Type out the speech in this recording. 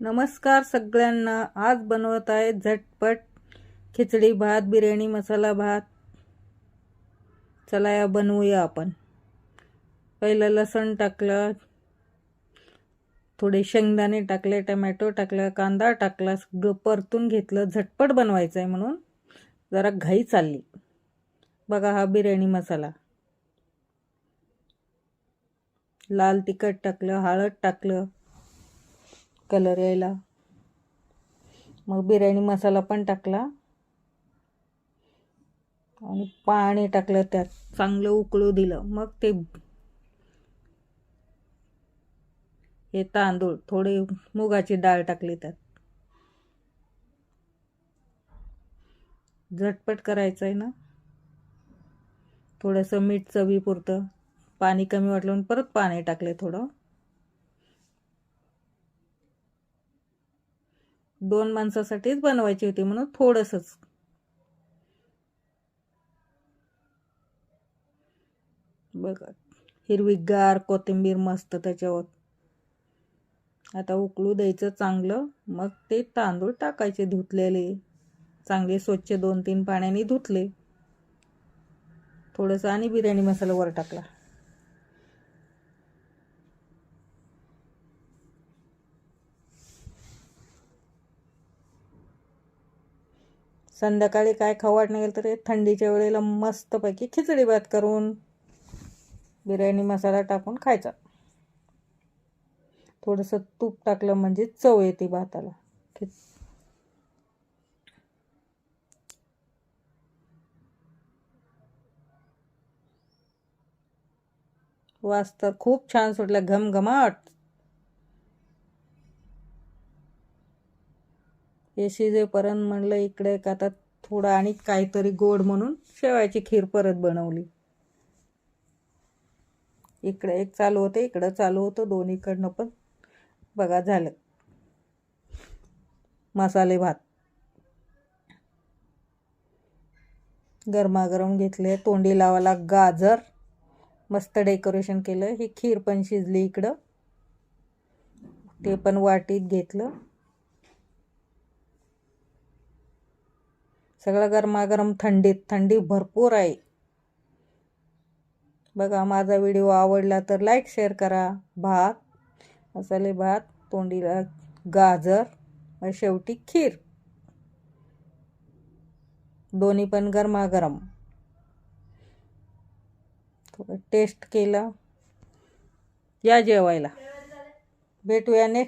नमस्कार सगळ्यांना. आज बनवत आहे झटपट खिचडी भात बिर्याणी मसाला भात. चला या बनवूया आपण. पहिलं लसण टाकलं. थोडे शेंगदाणे टाकले टमॅटो टाकला कांदा टाकला सगळं परतून घेतलं. झटपट बनवायचं आहे म्हणून जरा घाई चालली. बघा हा बिर्याणी मसाला. लाल तिखट टाकलं हळद टाकलं. कलर यायला. मग बिर्याणी मसाला पण टाकला. आणि पाणी टाकलं त्यात. चांगलं उकळू दिलं. मग ते हे तांदूळ थोडे मुगाची डाळ टाकली त्यात. झटपट करायचं आहे ना. थोडंसं मीठ चवीपुरतं. पाणी कमी वाटलं परत पाणी टाकले थोडं. दोन माणसासाठीच बनवायची होती म्हणून थोडंसंच. बघा हिरवीगार कोथिंबीर मस्त त्याच्यावर. आता उकळू द्यायचं चांगलं मग ते तांदूळ टाकायचे धुतलेले. चांगले स्वच्छ दोन तीन पाण्याने धुतले. थोडंसं आणि बिर्याणी मसाला वर टाकला. संध्याकाळी काय खाऊ वाटणं गेलं तर थंडीच्या वेळेला मस्तपैकी खिचडी भात करून बिर्याणी मसाला टाकून खायचा. थोडंसं तूप टाकलं म्हणजे चव येते भाताला. खिच वास तर खूप छान सुटला. घमघमाट. हे शिजेपर्यंत म्हणलं इकडे का आता थोडं आणि काहीतरी गोड म्हणून शेवायची खीर परत बनवली. इकडे एक चालू होतं इकडं चालू होतं दोन्हीकडनं पण. बघा झालं. मसाले भात. गरमागरम घेतले तोंडी लावायला गाजर. मस्त डेकोरेशन केलं. ही खीर पण शिजली इकडं. ते पण वाटीत घेतलं. सगळं गरमागरम थंडीत थंडी भरपूर आहे. बघा माझा व्हिडिओ आवडला तर लाईक शेअर करा. भात मसाले भात तोंडीला गाजर शेवटी खीर. दोन्ही पण गरमागरम. थोडं टेस्ट केला. या जेवायला. भेटूया नेक्स्ट